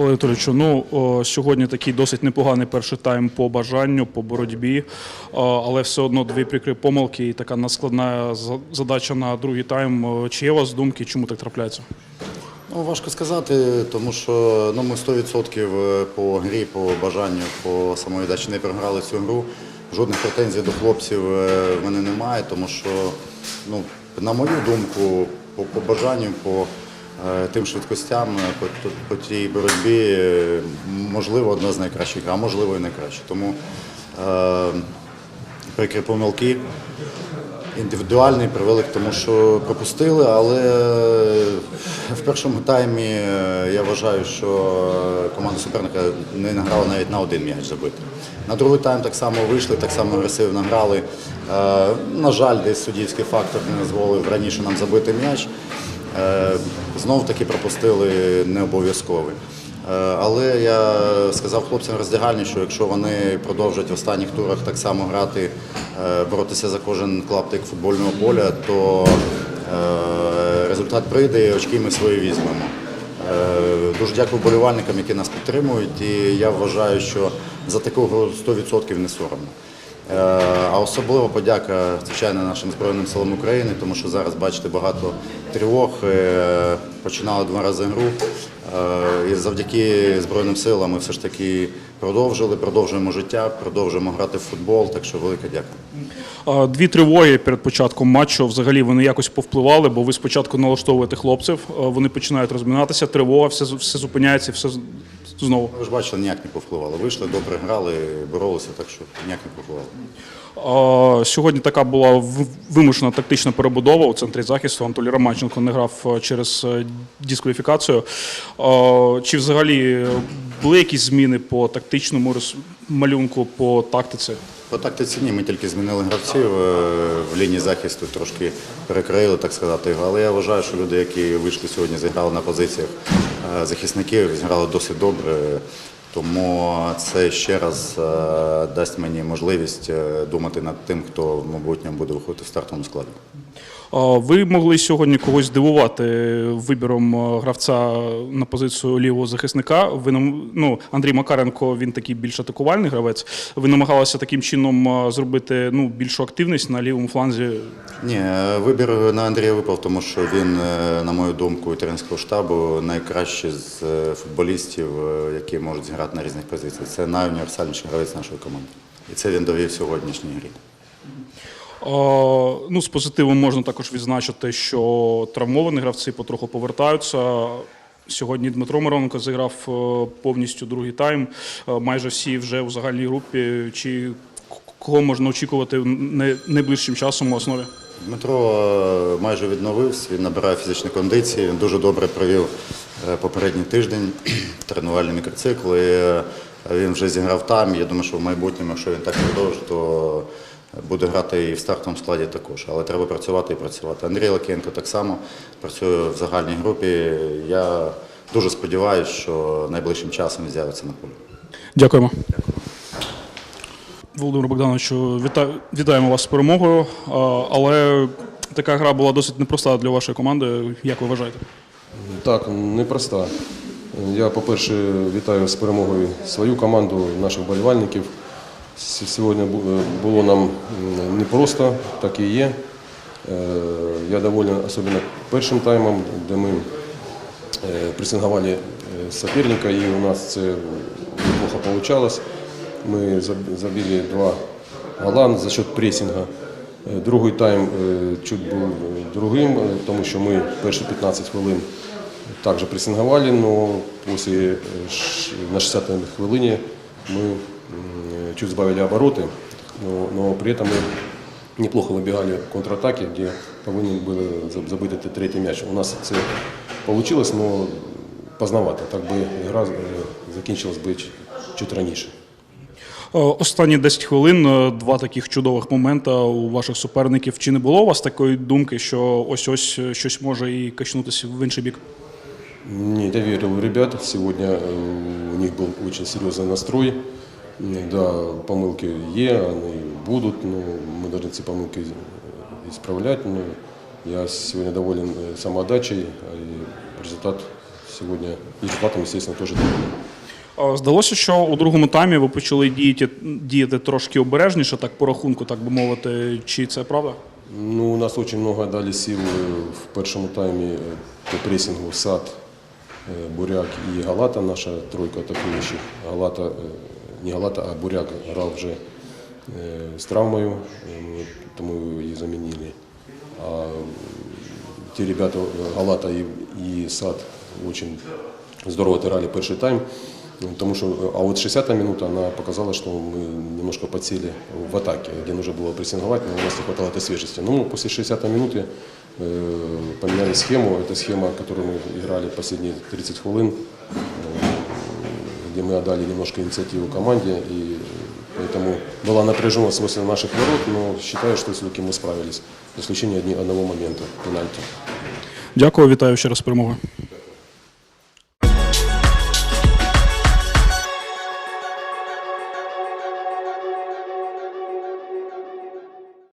Павло Анатолійовичу, ну сьогодні такий досить непоганий перший тайм по бажанню, по боротьбі, але все одно дві прикрі помилки і така надскладна за- задача на другий тайм. Чи є у вас думки, чому так трапляється? Ну, важко сказати, тому що ну, ми 100% по грі, по бажанню, по самовіддачі не програли цю гру. Жодних претензій до хлопців е, в мене немає, тому що, ну, на мою думку, по, по бажанню, по е, тим швидкостям, е, по, тій боротьбі, е, можливо, одна з найкращих, а можливо і найкраще. Тому е, прикрі помилки. Індивідуальний привели к тому, що пропустили, але в першому таймі е, я вважаю, що команда суперника не награла навіть на один м'яч забити. На другий тайм так само вийшли, так само агресивно грали. Е, На жаль, десь суддівський фактор не дозволив раніше нам забити м'яч. Е, Знов таки пропустили не обов'язковий. Е, Але я сказав хлопцям роздягальні, що якщо вони продовжать в останніх турах так само грати, е, боротися за кожен клаптик футбольного поля, то результат прийде і очки ми свої візьмемо. Дуже дякую болівальникам, які нас підтримують, і я вважаю, що за таку гру 100% не соромно. Е, А особливо подяка, звичайно, нашим Збройним силам України, тому що зараз бачите багато тривог. Е, Починали два рази гру. Е, І завдяки Збройним силам ми все ж таки продовжили, продовжуємо життя, продовжуємо грати в футбол. Так що велика дяка. Дві тривоги перед початком матчу взагалі вони якось повпливали, бо ви спочатку налаштовуєте хлопців, вони починають розминатися, тривога, все, все зупиняється, все знову. Ви ж бачили, ніяк не повпливало. Вийшли, добре грали, боролися, так що ніяк не повпливало. Сьогодні така була вимушена тактична перебудова у центрі захисту. Анатолій Романченко не грав е, через е, дискваліфікацію. Чи взагалі були якісь зміни по тактичному малюнку, по тактиці? По тактиці ні, ми тільки змінили гравців е, в лінії захисту, трошки перекрили, так сказати. Але я вважаю, що люди, які вийшли сьогодні, зіграли на позиціях е, захисників, зіграли досить добре. Тому це ще раз е, дасть мені можливість думати над тим, хто в майбутньому буде виходити в стартовому складі. Ви могли сьогодні когось здивувати вибіром е, гравця на позицію лівого захисника. Ви ну, Андрій Макаренко, він такий більш атакувальний гравець. Ви намагалися таким чином е, зробити ну, більшу активність на лівому фланзі. Ні, е, вибір на Андрія випав, тому що він, на мою думку, тренерського штабу найкращий з футболістів, які можуть зіграти на різних позиціях. Це найуніверсальніший гравець нашої команди. І це він довів сьогоднішній грі. Ну, з позитивом можна також відзначити, що травмовані гравці потроху повертаються. Сьогодні Дмитро Мироненко зіграв е, повністю другий тайм. Е, Майже всі вже у загальній групі. Чи кого можна очікувати найближчим часом у основі? Дмитро е, майже відновився, він набирає фізичні кондиції, він дуже добре провів попередній тиждень, тренувальний мікроцикл. І він вже зіграв там. Я думаю, що в майбутньому, якщо він так продовжить, то буде грати і в стартовому складі також. Але треба працювати і працювати. Андрій Лакенко так само працює в загальній групі. Я дуже сподіваюся, що найближчим часом він з'явиться на полі. Дякуємо. Володимир Богдановичу, віта- вітаємо вас з перемогою. Але така гра була досить непроста для вашої команди. Як ви вважаєте? Так, непроста. Я, по-перше, вітаю з перемогою свою команду, наших болівальників. Сьогодні було нам непросто, так і є. Е, Я доволен особливо першим таймом, де ми е, пресинговали е, соперника, і у нас це неплохо вийшло. Ми забили два гола за счет пресінга. Е, Другий тайм е, чуть був е, другим, е, тому що ми перші 15 хвилин також пресинговали, але після е, на 60-й хвилині ми чуть збавили обороти, но, но при этом мы неплохо выбегали в контратаке, где повинні були заб- забити третій м'яч. У нас це вийшло, але поздновато. Так би гра е, закінчилась би ч- чуть раніше. Е, Останні 10 хвилин, е, два таких чудових моменти у ваших суперників. Чи не було у вас такої думки, що ось ось е, щось може і качнутися в інший бік? Нет, я верил в ребят. Сегодня э, у них был очень серьезный настрой. М, Да, помылки е, они будут, но мы должны эти помылки э, исправлять. Но я сегодня доволен э, самоотдачей, а и результат сегодня и результатом, естественно, тоже довольны. Е, Здалося, що у другому таймі ви почали діяти, діяти трошки обережніше, так по рахунку, так би мовити. Чи це правда? Ну, у нас очень много дали сил э, в першому таймі э, по прессингу САД, э, Буряк і Галата, наша тройка атакуючих. Галата, э, не Галата, а Буряк грав вже э, з травмою, э, ми тому її замінили. А ті ребята э, Галата і, і САД очень здорово отыграли перший тайм. Потому что, а вот 60-я минута, она показала, что мы немножко подсели в атаке, где нужно было прессинговать, но у нас не хватало этой свежести. Ну, после 60-й минуты э, поменяли схему. Это схема, которую мы играли последние 30 хвилин, э, где мы отдали немножко инициативу команде. И поэтому была напряженность возле наших ворот, но считаю, что все-таки мы справились. За исключением одни- одного момента, пенальти. Дякую, вітаю ще раз з перемогою.